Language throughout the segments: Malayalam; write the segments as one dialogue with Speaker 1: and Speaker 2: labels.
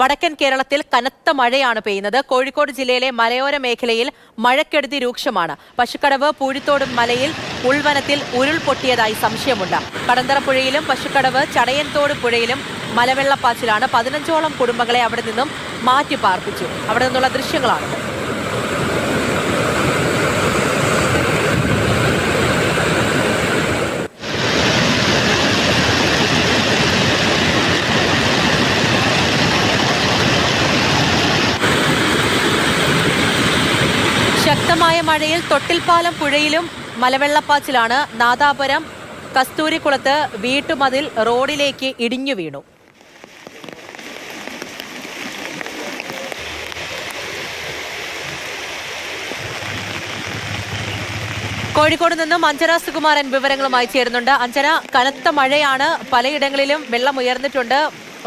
Speaker 1: വടക്കൻ കേരളത്തിൽ കനത്ത മഴയാണ് പെയ്യുന്നത്. കോഴിക്കോട് ജില്ലയിലെ മലയോര മേഖലയിൽ മഴക്കെടുതി രൂക്ഷമാണ്. പശുക്കടവ് പൂഴിത്തോട് മലയിൽ ഉൾവനത്തിൽ ഉരുൾപൊട്ടിയതായി സംശയമുണ്ട്. കടന്തറ പുഴയിലും പശുക്കടവ് ചടയൻതോട് പുഴയിലും മലവെള്ളപ്പാച്ചിലാണ് പതിനഞ്ചോളം കുടുംബങ്ങളെ അവിടെ നിന്നും മാറ്റി പാർപ്പിച്ചു അവിടെ നിന്നുള്ള ദൃശ്യങ്ങളാണ് ശക്തമായ മഴയിൽ തൊട്ടിൽപ്പാലം പുഴയിലും മലവെള്ളപ്പാച്ചിലാണ് നാദാപുരം കസ്തൂരിക്കുളത്ത് വീട്ടുമതിൽ റോഡിലേക്ക് ഇടിഞ്ഞു വീണു. കോഴിക്കോട് നിന്നും അഞ്ജന സുകുമാരൻ വിവരങ്ങളുമായി ചേരുന്നുണ്ട്. അഞ്ചന കനത്ത മഴയാണ് പലയിടങ്ങളിലും വെള്ളം ഉയർന്നിട്ടുണ്ട്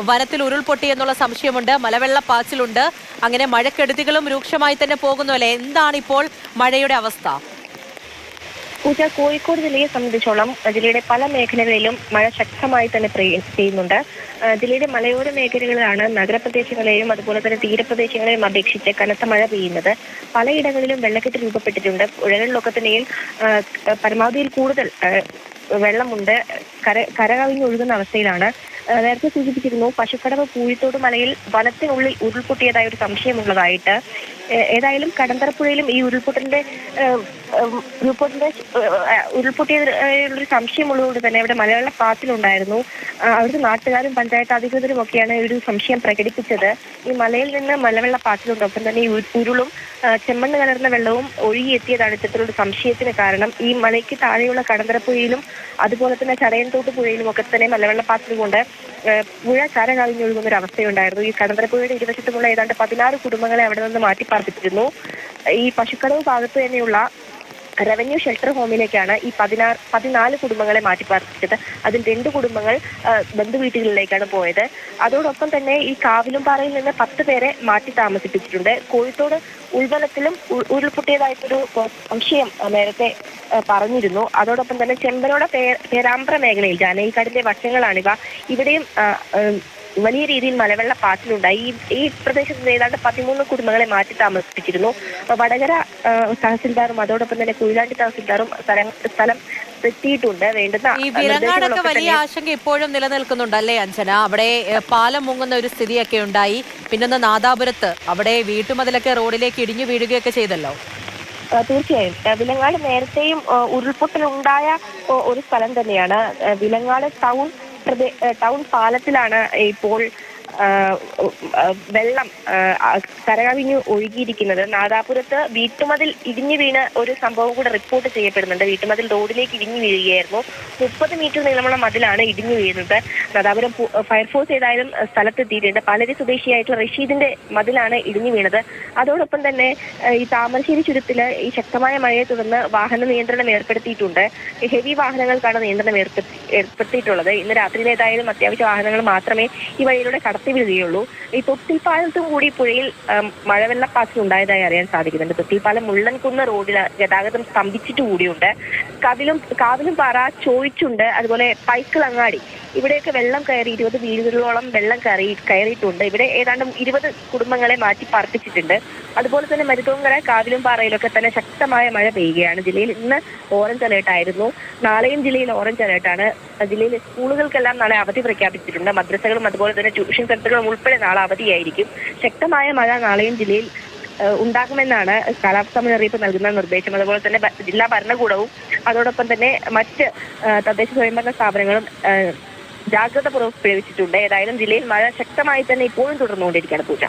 Speaker 1: വനത്തിൽ ഉരുൾപൊട്ടി എന്നുള്ള സംശയമുണ്ട്. മലവെള്ള പാച്ചിലുണ്ട്. അങ്ങനെ മഴക്കെടുതികളും രൂക്ഷമായി തന്നെ പോകുന്നു അല്ലേ? എന്താണ് ഇപ്പോൾ മഴയുടെ അവസ്ഥ?
Speaker 2: പൂജ കോഴിക്കോട് ജില്ലയെ സംബന്ധിച്ചോളം ജില്ലയുടെ പല മേഖലകളിലും മഴ ശക്തമായി തന്നെ ചെയ്യുന്നുണ്ട് ജില്ലയുടെ മലയോര മേഖലകളിലാണ് നഗരപ്രദേശങ്ങളെയും അതുപോലെ തന്നെ തീരപ്രദേശങ്ങളെയും അപേക്ഷിച്ച് കനത്ത മഴ പെയ്യുന്നത്. പലയിടങ്ങളിലും വെള്ളക്കെട്ട് രൂപപ്പെട്ടിട്ടുണ്ട്. പുഴകളിലൊക്കെ തന്നെയും പരമാവധിയിൽ കൂടുതൽ വെള്ളമുണ്ട്. കര കരകവിഞ്ഞൊഴുകുന്ന അവസ്ഥയിലാണ്. നേരത്തെ സൂചിപ്പിച്ചിരുന്നു പശുക്കടവ് പൂഴിത്തോട് മലയിൽ വനത്തിനുള്ളിൽ ഉരുൾപൊട്ടിയതായ ഒരു സംശയമുള്ളതായിട്ട് ഏതായാലും കടന്തറപ്പുഴയിലും ഈ ഉരുൾപൊട്ടലിന്റെ ഉരുൾപൊട്ടിന്റെ ഉരുൾപൊട്ടിയതിലൊരു സംശയമുള്ളതുകൊണ്ട് തന്നെ ഇവിടെ മലയാള പാത്തിലുണ്ടായിരുന്നു അവിടുത്തെ നാട്ടുകാരും പഞ്ചായത്ത് അധികൃതരും ഒക്കെയാണ് ഒരു സംശയം പ്രകടിപ്പിച്ചത്. ഈ മലയിൽ നിന്ന് മലവെള്ള പാത്തിലുണ്ട് ഒപ്പം തന്നെ ഈ ഉരുളും ചെമ്മണ്ണ് കലർന്ന വെള്ളവും ഒഴുകിയെത്തിയതാണ് ഇത്തരത്തിലൊരു സംശയത്തിന് കാരണം. ഈ മലയ്ക്ക് താഴെയുള്ള കടന്തറപ്പുഴയിലും അതുപോലെ തന്നെ ചടയൻതോട്ട് പുഴയിലും ഒക്കെ തന്നെ മലവെള്ള ഏഹ്, പുഴ കര കവിഞ്ഞൊഴുകുന്ന ഒരു അവസ്ഥയുണ്ടായിരുന്നു ഈ കടന്തരപ്പുഴയുടെ ഇരുവശത്തുമുള്ള ഏതാണ്ട് പതിനാറ് കുടുംബങ്ങളെ അവിടെ നിന്ന് മാറ്റിപ്പാർപ്പിച്ചിരുന്നു. ഈ പശുക്കടവ് ഭാഗത്ത് തന്നെയുള്ള റവന്യൂ ഷെൽട്ടർ ഹോമിലേക്കാണ് ഈ പതിനാറ് പതിനാല് കുടുംബങ്ങളെ മാറ്റിപ്പാർപ്പിച്ചത്. അതിൽ രണ്ട് കുടുംബങ്ങൾ ബന്ധു ബന്ധുവീട്ടുകളിലേക്കാണ് പോയത്. അതോടൊപ്പം തന്നെ ഈ കാവിലുംപാറയിൽ നിന്ന് പത്ത് പേരെ മാറ്റി താമസിപ്പിച്ചിട്ടുണ്ട്. കോഴിക്കോട് ഉൾവനത്തിലും ഉരുൾപൊട്ടിയതായിട്ടൊരു സംശയം നേരത്തെ പറഞ്ഞിരുന്നു. അതോടൊപ്പം തന്നെ ചെമ്പനോട പേരാമ്പ്ര മേഖലയിൽ ജാനകിക്കാടിന്റെ വശങ്ങളാണിവ. ഇവിടെയും വലിയ രീതിയിൽ മലവെള്ള പാച്ചിലുണ്ടായി. ഈ ഈ പ്രദേശത്ത് ഏതാണ്ട് പതിമൂന്ന് കുടുംബങ്ങളെ മാറ്റി താമസിപ്പിച്ചിരുന്നു. വടകര തഹസിൽദാറും അതോടൊപ്പം തന്നെ കുയിലാണ്ടി തഹസിൽദാറും സ്ഥലം സ്ഥലം എത്തിയിട്ടുണ്ട് വേണ്ടുന്ന
Speaker 1: ഈ വിലങ്ങാടൊക്കെ വലിയ ആശങ്ക ഇപ്പോഴും നിലനിൽക്കുന്നുണ്ട് അല്ലേ അഞ്ജന? അവിടെ പാലം മുങ്ങുന്ന ഒരു സ്ഥിതിയൊക്കെ ഉണ്ടായി. പിന്നൊന്ന് നാദാപുരത്ത് അവിടെ വീട്ടുമതിലൊക്കെ റോഡിലേക്ക് ഇടിഞ്ഞു വീഴുകയൊക്കെ ചെയ്തല്ലോ.
Speaker 2: തീർച്ചയായും. വിലങ്ങാട് നേരത്തെയും ഉരുൾപൊട്ടലുണ്ടായ ഒരു സ്ഥലം തന്നെയാണ്. വിലങ്ങാട് ടൗൺ ടൗൺ പാലത്തിലാണ് ഇപ്പോൾ വെള്ളം കരകവിഞ്ഞു ഒഴുകിയിരിക്കുന്നത് നാദാപുരത്ത് വീട്ടുമതിൽ ഇടിഞ്ഞു വീണ് ഒരു സംഭവം കൂടെ റിപ്പോർട്ട് ചെയ്യപ്പെടുന്നുണ്ട്. വീട്ടുമതിൽ റോഡിലേക്ക് ഇടിഞ്ഞു വീഴുകയായിരുന്നു. മുപ്പത് മീറ്റർ നീളമുള്ള മതിലാണ് ഇടിഞ്ഞു വീഴുന്നത്. നാദാപുരം ഫയർഫോഴ്സ് ഏതായാലും സ്ഥലത്തെത്തിയിട്ടുണ്ട്. പാലരി സ്വദേശിയായിട്ടുള്ള റഷീദിന്റെ മതിലാണ് ഇടിഞ്ഞു വീണത്. അതോടൊപ്പം തന്നെ ഈ താമരശ്ശേരി ചുരത്തിൽ ഈ ശക്തമായ മഴയെ തുടർന്ന് വാഹന നിയന്ത്രണം ഏർപ്പെടുത്തിയിട്ടുണ്ട്. ഹെവി വാഹനങ്ങൾക്കാണ് നിയന്ത്രണം ഏർപ്പെടുത്തി ഏർപ്പെടുത്തിയിട്ടുള്ളത്. ഇന്ന് രാത്രിയിൽ ഏതായാലും അത്യാവശ്യ വാഹനങ്ങൾ മാത്രമേ ഈ വഴിയിലൂടെ കടത്തി വിടുകയുള്ളൂ ഈ തൊട്ടിൽപ്പാലത്തും കൂടി പുഴയിൽ മഴവെള്ളപ്പാച്ചിൽ ഉണ്ടായതായി അറിയാൻ സാധിക്കുന്നുണ്ട്. തൊട്ടിൽപ്പാലം മുള്ളൻകുന്ന് റോഡിൽ ഗതാഗതം സ്തംഭിച്ചിട്ട് കൂടിയുണ്ട്. കവിലും കാവിലും പാറ ചോയിച്ചുണ്ട് അതുപോലെ പൈക്കിളങ്ങാടി ഇവിടെയൊക്കെ വെള്ളം കയറി ഇരുപത് വീടുകളോളം വെള്ളം കയറി കയറിയിട്ടുണ്ട്. ഇവിടെ ഏതാണ്ട് ഇരുപത് കുടുംബങ്ങളെ മാറ്റി പാർപ്പിച്ചിട്ടുണ്ട്. അതുപോലെ തന്നെ മരുതോങ്കര കാവിലും പാറയിലൊക്കെ തന്നെ ശക്തമായ മഴ പെയ്യുകയാണ്. ജില്ലയിൽ ഇന്ന് ഓറഞ്ച് അലേർട്ട് ആയിരുന്നു. നാളെയും ജില്ലയിൽ ഓറഞ്ച് അലേർട്ടാണ് ജില്ലയിലെ സ്കൂളുകൾക്കെല്ലാം നാളെ അവധി പ്രഖ്യാപിച്ചിട്ടുണ്ട്. മദ്രസകളും അതുപോലെ തന്നെ ട്യൂഷൻ സെന്ററുകളും ഉൾപ്പെടെ നാളെ അവധിയായിരിക്കും. ശക്തമായ മഴ നാളെയും ജില്ലയിൽ ഉണ്ടാകുമെന്നാണ് കാലാവസ്ഥാ മുന്നറിയിപ്പ് നൽകുന്ന നിർദ്ദേശം. അതുപോലെ തന്നെ ജില്ലാ ഭരണകൂടവും അതോടൊപ്പം തന്നെ മറ്റ് തദ്ദേശ സ്വയംഭരണ സ്ഥാപനങ്ങളും ജാഗ്രത പ്രയോഗിച്ചിട്ടുണ്ട് ഏതായാലും ജില്ലയിൽ മഴ ശക്തമായി തന്നെ ഇപ്പോഴും തുടർന്നുകൊണ്ടിരിക്കുകയാണ് പൂജ.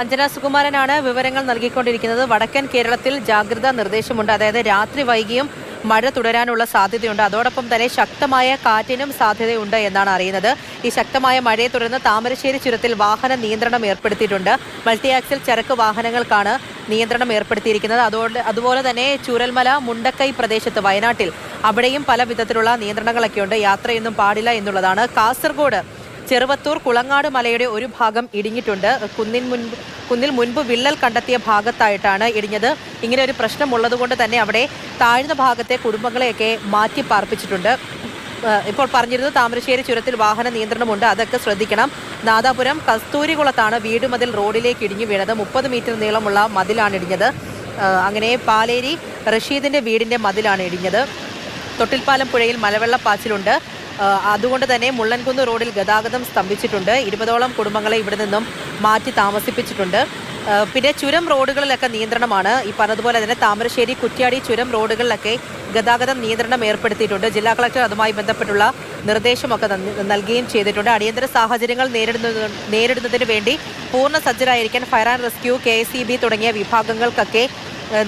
Speaker 1: അഞ്ജന സുകുമാരനാണ് വിവരങ്ങൾ നൽകിക്കൊണ്ടിരിക്കുന്നത്. വടക്കൻ കേരളത്തിൽ ജാഗ്രതാ നിർദ്ദേശമുണ്ട്. അതായത് രാത്രി വൈകിയും മഴ തുടരാനുള്ള സാധ്യതയുണ്ട്. അതോടൊപ്പം തന്നെ ശക്തമായ കാറ്റിനും സാധ്യതയുണ്ട് എന്നാണ് അറിയുന്നത്. ഈ ശക്തമായ മഴയെ തുടർന്ന് താമരശ്ശേരി ചുരത്തിൽ വാഹന നിയന്ത്രണം ഏർപ്പെടുത്തിയിട്ടുണ്ട്. മൾട്ടി ആക്സിൽ ചരക്ക് വാഹനങ്ങൾക്കാണ് നിയന്ത്രണം ഏർപ്പെടുത്തിയിരിക്കുന്നത്. അതുകൊണ്ട് അതുപോലെ തന്നെ ചൂരൽമല മുണ്ടക്കൈ പ്രദേശത്ത് വയനാട്ടിൽ അവിടെയും പല വിധത്തിലുള്ള നിയന്ത്രണങ്ങളൊക്കെ ഉണ്ട് യാത്രയൊന്നും പാടില്ല എന്നുള്ളതാണ്. കാസർഗോഡ് ചെറുവത്തൂർ കുളങ്ങാട് മലയുടെ ഒരു ഭാഗം ഇടിഞ്ഞിട്ടുണ്ട്. കുന്നിൻ മുൻപ് കുന്നിൽ മുൻപ് വിള്ളൽ കണ്ടെത്തിയ ഭാഗത്തായിട്ടാണ് ഇടിഞ്ഞത്. ഇങ്ങനെ ഒരു പ്രശ്നം ഉള്ളതുകൊണ്ട് തന്നെ അവിടെ താഴ്ന്ന ഭാഗത്തെ കുടുംബങ്ങളെയൊക്കെ മാറ്റി പാർപ്പിച്ചിട്ടുണ്ട്. ഇപ്പോൾ പറഞ്ഞിരുന്നു താമരശ്ശേരി ചുരത്തിൽ വാഹന നിയന്ത്രണമുണ്ട്. അതൊക്കെ ശ്രദ്ധിക്കണം. നാദാപുരം കസ്തൂരികുളത്താണ് വീട് മതിൽ റോഡിലേക്ക് ഇടിഞ്ഞു വീണത്. മുപ്പത് മീറ്റർ നീളമുള്ള മതിലാണ് ഇടിഞ്ഞത്. അങ്ങനെ പാലേരി റഷീദിന്റെ വീടിന്റെ മതിലാണ് ഇടിഞ്ഞത്. തൊട്ടിൽപ്പാലം പുഴയിൽ മലവെള്ളപ്പാച്ചിലുണ്ട്. പാച്ചിലുണ്ട് അതുകൊണ്ട് തന്നെ മുള്ളൻകുന്ന് റോഡിൽ ഗതാഗതം സ്തംഭിച്ചിട്ടുണ്ട്. ഇരുപതോളം കുടുംബങ്ങളെ ഇവിടെ നിന്നും മാറ്റി താമസിപ്പിച്ചിട്ടുണ്ട്. പിന്നെ ചുരം റോഡുകളിലൊക്കെ നിയന്ത്രണമാണ്. ഈ പറഞ്ഞതുപോലെ തന്നെ താമരശ്ശേരി കുറ്റ്യാടി ചുരം റോഡുകളിലൊക്കെ ഗതാഗതം നിയന്ത്രണം ഏർപ്പെടുത്തിയിട്ടുണ്ട്. ജില്ലാ കളക്ടർ അതുമായി ബന്ധപ്പെട്ടുള്ള നിർദ്ദേശമൊക്കെ നൽകുകയും ചെയ്തിട്ടുണ്ട്. അടിയന്തര സാഹചര്യങ്ങൾ നേരിടുന്ന നേരിടുന്നതിന് വേണ്ടി പൂർണ സജ്ജരായിരിക്കാൻ ഫയർ ആൻഡ് റെസ്ക്യൂ കെ തുടങ്ങിയ വിഭാഗങ്ങൾക്കൊക്കെ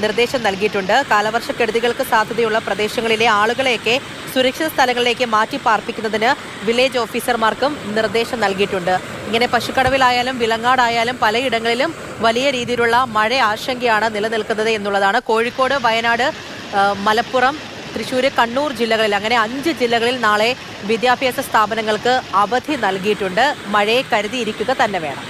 Speaker 1: നിർദ്ദേശം നൽകിയിട്ടുണ്ട്. കാലവർഷക്കെടുതികൾക്ക് സാധ്യതയുള്ള പ്രദേശങ്ങളിലെ ആളുകളെയൊക്കെ സുരക്ഷിത സ്ഥലങ്ങളിലേക്ക് മാറ്റി പാർപ്പിക്കുന്നതിന് വില്ലേജ് ഓഫീസർമാർക്കും നിർദ്ദേശം നൽകിയിട്ടുണ്ട്. ഇങ്ങനെ പശുക്കടവിലായാലും വിലങ്ങാടായാലും പലയിടങ്ങളിലും വലിയ രീതിയിലുള്ള മഴ ആശങ്കയാണ് നിലനിൽക്കുന്നത് എന്നുള്ളതാണ്. കോഴിക്കോട് വയനാട് മലപ്പുറം തൃശ്ശൂർ കണ്ണൂർ ജില്ലകളിൽ അങ്ങനെ അഞ്ച് ജില്ലകളിൽ നാളെ വിദ്യാഭ്യാസ സ്ഥാപനങ്ങൾക്ക് അവധി നൽകിയിട്ടുണ്ട്. മഴയെ കരുതിയിരിക്കുക തന്നെ വേണം.